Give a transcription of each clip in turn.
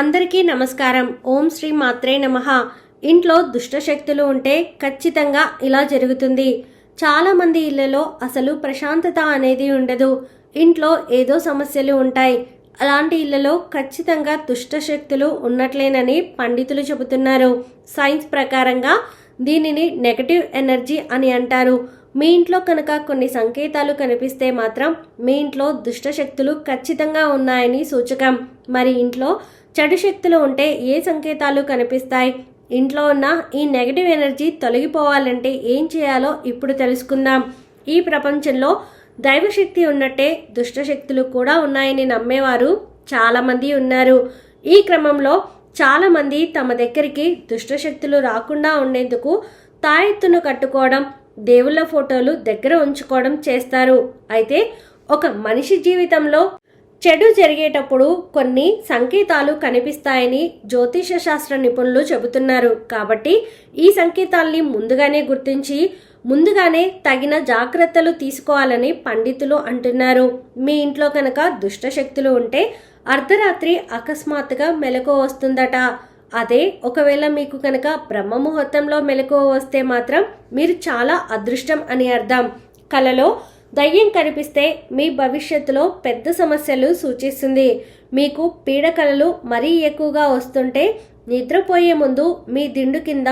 అందరికీ నమస్కారం. ఓం శ్రీ మాత్రే నమ. ఇంట్లో దుష్టశక్తులు ఉంటే ఖచ్చితంగా ఇలా జరుగుతుంది. చాలామంది ఇళ్ళలో అసలు ప్రశాంతత అనేది ఉండదు. ఇంట్లో ఏదో సమస్యలు ఉంటాయి. అలాంటి ఇళ్ళలో ఖచ్చితంగా దుష్టశక్తులు ఉన్నట్లేనని పండితులు చెబుతున్నారు. సైన్స్ ప్రకారంగా దీనిని నెగటివ్ ఎనర్జీ అని అంటారు. మీ ఇంట్లో కనుక కొన్ని సంకేతాలు కనిపిస్తే మాత్రం మీ ఇంట్లో దుష్టశక్తులు ఖచ్చితంగా ఉన్నాయని సూచకం. మరి ఇంట్లో చెడు శక్తులు ఉంటే ఏ సంకేతాలు కనిపిస్తాయి? ఇంట్లో ఉన్న ఈ నెగటివ్ ఎనర్జీ తొలగిపోవాలంటే ఏం చేయాలో ఇప్పుడు తెలుసుకుందాం. ఈ ప్రపంచంలో దైవశక్తి ఉన్నట్టే దుష్టశక్తులు కూడా ఉన్నాయని నమ్మేవారు చాలామంది ఉన్నారు. ఈ క్రమంలో చాలామంది తమ దగ్గరికి దుష్టశక్తులు రాకుండా ఉండేందుకు తాయెత్తును కట్టుకోవడం దేవుళ్ళ ఫోటోలు దగ్గర ఉంచుకోవడం చేస్తారు. అయితే ఒక మనిషి జీవితంలో చెడు జరిగేటప్పుడు కొన్ని సంకేతాలు కనిపిస్తాయని జ్యోతిష శాస్త్ర నిపుణులు చెబుతున్నారు. కాబట్టి ఈ సంకేతాల్ని ముందుగానే గుర్తించి ముందుగానే తగిన జాగ్రత్తలు తీసుకోవాలని పండితులు అంటున్నారు. మీ ఇంట్లో కనుక దుష్టశక్తులు ఉంటే అర్ధరాత్రి అకస్మాత్తుగా మెలకు వస్తుందట. అదే ఒకవేళ మీకు కనుక బ్రహ్మ ముహూర్తంలో మెలకువ వస్తే మాత్రం మీరు చాలా అదృష్టం అని అర్థం. కలలో దయ్యం కనిపిస్తే మీ భవిష్యత్తులో పెద్ద సమస్యలు సూచిస్తుంది. మీకు పీడకలలు మరీ ఎక్కువగా వస్తుంటే నిద్రపోయే ముందు మీ దిండు కింద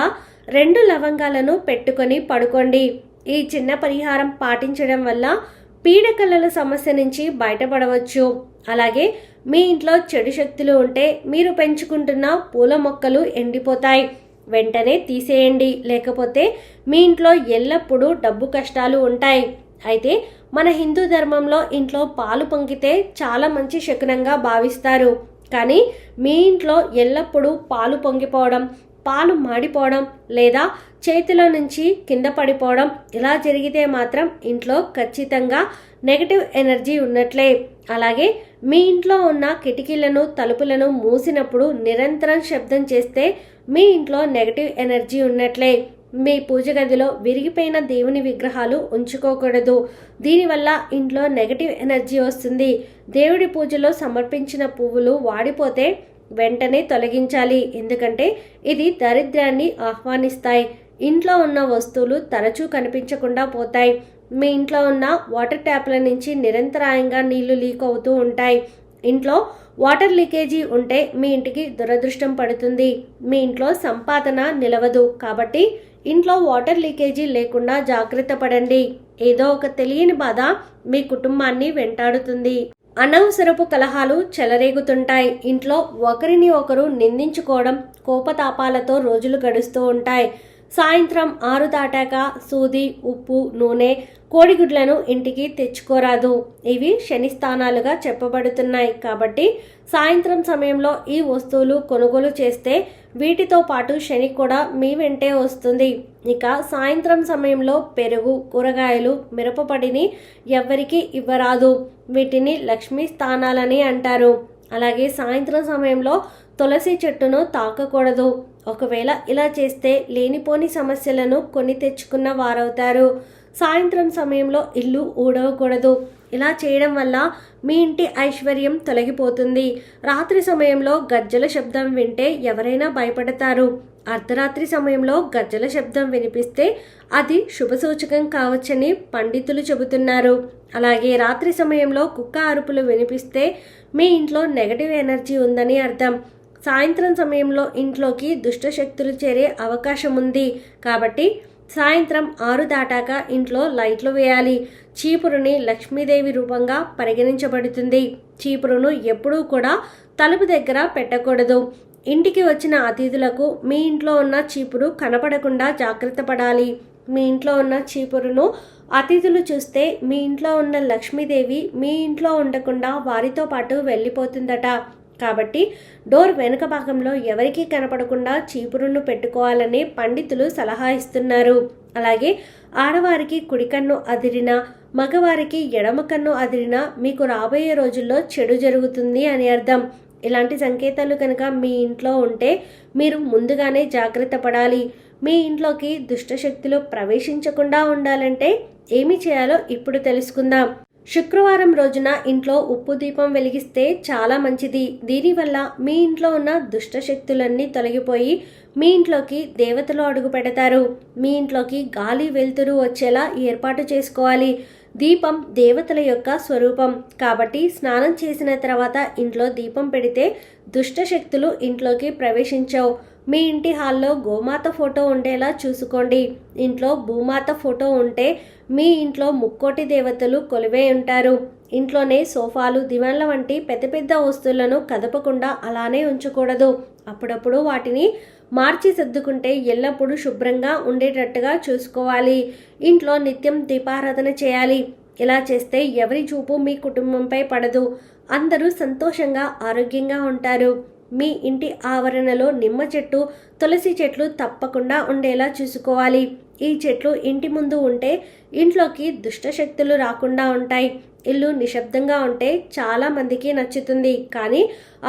రెండు లవంగాలను పెట్టుకొని పడుకోండి. ఈ చిన్న పరిహారం పాటించడం వల్ల పీడకలల సమస్య నుంచి బయటపడవచ్చు. అలాగే మీ ఇంట్లో చెడు శక్తులు ఉంటే మీరు పెంచుకుంటున్న పూల మొక్కలు ఎండిపోతాయి. వెంటనే తీసేయండి. లేకపోతే మీ ఇంట్లో ఎల్లప్పుడూ డబ్బు కష్టాలు ఉంటాయి. అయితే మన హిందూ ధర్మంలో ఇంట్లో పాలు పొంగితే చాలా మంచి శకునంగా భావిస్తారు. కానీ మీ ఇంట్లో ఎల్లప్పుడూ పాలు పొంగిపోవడం పాలు మాడిపోవడం లేదా చేతిలో నుంచి కింద పడిపోవడం ఇలా జరిగితే మాత్రం ఇంట్లో ఖచ్చితంగా నెగటివ్ ఎనర్జీ ఉన్నట్లే. అలాగే మీ ఇంట్లో ఉన్న కిటికీలను తలుపులను మూసినప్పుడు నిరంతరం శబ్దం చేస్తే మీ ఇంట్లో నెగటివ్ ఎనర్జీ ఉన్నట్లే. మీ పూజ గదిలో విరిగిపోయిన దేవుని విగ్రహాలు ఉంచుకోకూడదు. దీనివల్ల ఇంట్లో నెగటివ్ ఎనర్జీ వస్తుంది. దేవుడి పూజలో సమర్పించిన పువ్వులు వాడిపోతే వెంటనే తొలగించాలి. ఎందుకంటే ఇది దరిద్రాన్ని ఆహ్వానిస్తాయి. ఇంట్లో ఉన్న వస్తువులు తరచూ కనిపించకుండా పోతాయి. మీ ఇంట్లో ఉన్న వాటర్ ట్యాప్ల నుంచి నిరంతరాయంగా నీళ్ళు లీక్ అవుతూ ఉంటాయి. ఇంట్లో వాటర్ లీకేజీ ఉంటే మీ ఇంటికి దురదృష్టం పడుతుంది. మీ ఇంట్లో సంపాదన నిలవదు. కాబట్టి ఇంట్లో వాటర్ లీకేజీ లేకుండా జాగ్రత్త పడండి. ఏదో ఒక తెలియని బాధ మీ కుటుంబాన్ని వెంటాడుతుంది. అనవసరపు కలహాలు చెలరేగుతుంటాయి. ఇంట్లో ఒకరిని ఒకరు నిందించుకోవడం కోపతాపాలతో రోజులు గడుస్తూ ఉంటాయి. సాయంత్రం ఆరు దాటాక సూది ఉప్పు నూనె కోడిగుడ్లను ఇంటికి తెచ్చుకోరాదు. ఇవి శని స్థానాలుగా చెప్పబడుతున్నాయి. కాబట్టి సాయంత్రం సమయంలో ఈ వస్తువులు కొనుగోలు చేస్తే వీటితో పాటు శని కూడా మీ వెంటే వస్తుంది. ఇక సాయంత్రం సమయంలో పెరుగు కూరగాయలు మిరపపడిని ఎవ్వరికీ ఇవ్వరాదు. వీటిని లక్ష్మీ స్థానాలని అంటారు. అలాగే సాయంత్రం సమయంలో తులసి చెట్టును తాకకూడదు. ఒకవేళ ఇలా చేస్తే లేనిపోని సమస్యలను కొని తెచ్చుకున్న వారవుతారు. సాయంత్రం సమయంలో ఇల్లు ఊడవకూడదు. ఇలా చేయడం వల్ల మీ ఇంటి ఐశ్వర్యం తొలగిపోతుంది. రాత్రి సమయంలో గజ్జల శబ్దం వింటే ఎవరైనా భయపడతారు. అర్ధరాత్రి సమయంలో గజ్జల శబ్దం వినిపిస్తే అది శుభసూచకం కావచ్చని పండితులు చెబుతున్నారు. అలాగే రాత్రి సమయంలో కుక్క అరుపులు వినిపిస్తే మీ ఇంట్లో నెగటివ్ ఎనర్జీ ఉందని అర్థం. సాయంత్రం సమయంలో ఇంట్లోకి దుష్టశక్తులు చేరే అవకాశం ఉంది కాబట్టి సాయంత్రం ఆరు దాటాక ఇంట్లో లైట్లు వేయాలి. చీపురుని లక్ష్మీదేవి రూపంగా పరిగణించబడుతుంది. చీపురును ఎప్పుడూ కూడా తలుపు దగ్గర పెట్టకూడదు. ఇంటికి వచ్చిన అతిథులకు మీ ఇంట్లో ఉన్న చీపురు కనపడకుండా జాగ్రత్త పడాలి. మీ ఇంట్లో ఉన్న చీపురును అతిథులు చూస్తే మీ ఇంట్లో ఉన్న లక్ష్మీదేవి మీ ఇంట్లో ఉండకుండా వారితో పాటు వెళ్ళిపోతుందట. కాబట్టి డోర్ వెనుక భాగంలో ఎవరికీ కనపడకుండా చీపురును పెట్టుకోవాలని పండితులు సలహా ఇస్తున్నారు. అలాగే ఆడవారికి కుడి కన్ను అదిరిన మగవారికి ఎడమ కన్ను అదిరిన మీకు రాబోయే రోజుల్లో చెడు జరుగుతుంది అని అర్థం. ఇలాంటి సంకేతాలు కనుక మీ ఇంట్లో ఉంటే మీరు ముందుగానే జాగ్రత్త పడాలి. మీ ఇంట్లోకి దుష్టశక్తులు ప్రవేశించకుండా ఉండాలంటే ఏమి చేయాలో ఇప్పుడు తెలుసుకుందాం. శుక్రవారం రోజున ఇంట్లో ఉప్పు దీపం వెలిగిస్తే చాలా మంచిది. దీనివల్ల మీ ఇంట్లో ఉన్న దుష్ట శక్తులన్నీ తొలగిపోయి మీ ఇంట్లోకి దేవతలు అడుగు పెడతారు మీ ఇంట్లోకి గాలి వెలుతురు వచ్చేలా ఏర్పాటు చేసుకోవాలి. దీపం దేవతల యొక్క స్వరూపం. కాబట్టి స్నానం చేసిన తర్వాత ఇంట్లో దీపం పెడితే దుష్ట శక్తులు ఇంట్లోకి ప్రవేశించవు. మీ ఇంటి హాల్లో గోమాత ఫోటో ఉండేలా చూసుకోండి. ఇంట్లో భూమాత ఫోటో ఉంటే మీ ఇంట్లో ముక్కోటి దేవతలు కొలువే ఉంటారు. ఇంట్లోనే సోఫాలు దివాన్ల వంటి పెద్ద పెద్ద వస్తువులను కదపకుండా అలానే ఉంచకూడదు. అప్పుడప్పుడు వాటిని మార్చి సర్దుకుంటే ఎల్లప్పుడూ శుభ్రంగా ఉండేటట్టుగా చూసుకోవాలి. ఇంట్లో నిత్యం దీపారాధన చేయాలి. ఇలా చేస్తే ఎవరి చూపు మీ కుటుంబంపై పడదు. అందరూ సంతోషంగా ఆరోగ్యంగా ఉంటారు. మీ ఇంటి ఆవరణలో నిమ్మ చెట్టు తులసి చెట్లు తప్పకుండా ఉండేలా చూసుకోవాలి. ఈ చెట్లు ఇంటి ముందు ఉంటే ఇంట్లోకి దుష్ట శక్తులు రాకుండా ఉంటాయి. ఇల్లు నిశ్శబ్దంగా ఉంటే చాలా మందికి నచ్చుతుంది. కానీ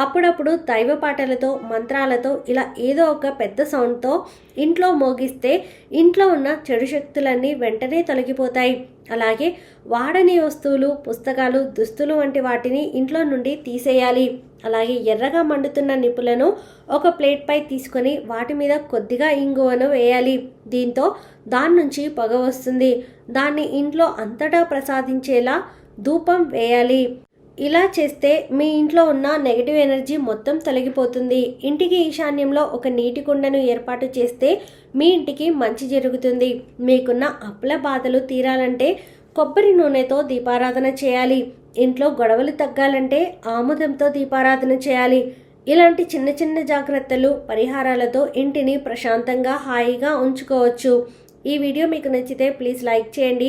అప్పుడప్పుడు దైవ పాటలతో మంత్రాలతో ఇలా ఏదో ఒక పెద్ద సౌండ్తో ఇంట్లో మోగిస్తే ఇంట్లో ఉన్న చెడు శక్తులన్నీ వెంటనే తొలగిపోతాయి. అలాగే వాడని వస్తువులు పుస్తకాలు దుస్తులు వంటి వాటిని ఇంట్లో నుండి తీసేయాలి. అలాగే ఎర్రగా మండుతున్న నిప్పులను ఒక ప్లేట్పై తీసుకొని వాటి మీద కొద్దిగా ఇంగువను వేయాలి. దీంతో దాని నుంచి పొగ వస్తుంది. దాన్ని ఇంట్లో అంతటా ప్రసాదించేలా ధూపం వేయాలి. ఇలా చేస్తే మీ ఇంట్లో ఉన్న నెగిటివ్ ఎనర్జీ మొత్తం తొలగిపోతుంది. ఇంటికి ఈశాన్యంలో ఒక నీటి కుండను ఏర్పాటు చేస్తే మీ ఇంటికి మంచి జరుగుతుంది. మీకున్న అప్పుల బాధలు తీరాలంటే కొబ్బరి నూనెతో దీపారాధన చేయాలి. ఇంట్లో గొడవలు తగ్గాలంటే ఆముదంతో దీపారాధన చేయాలి. ఇలాంటి చిన్న చిన్న జాగ్రత్తలు పరిహారాలతో ఇంటిని ప్రశాంతంగా హాయిగా ఉంచుకోవచ్చు. ఈ వీడియో మీకు నచ్చితే ప్లీజ్ లైక్ చేయండి.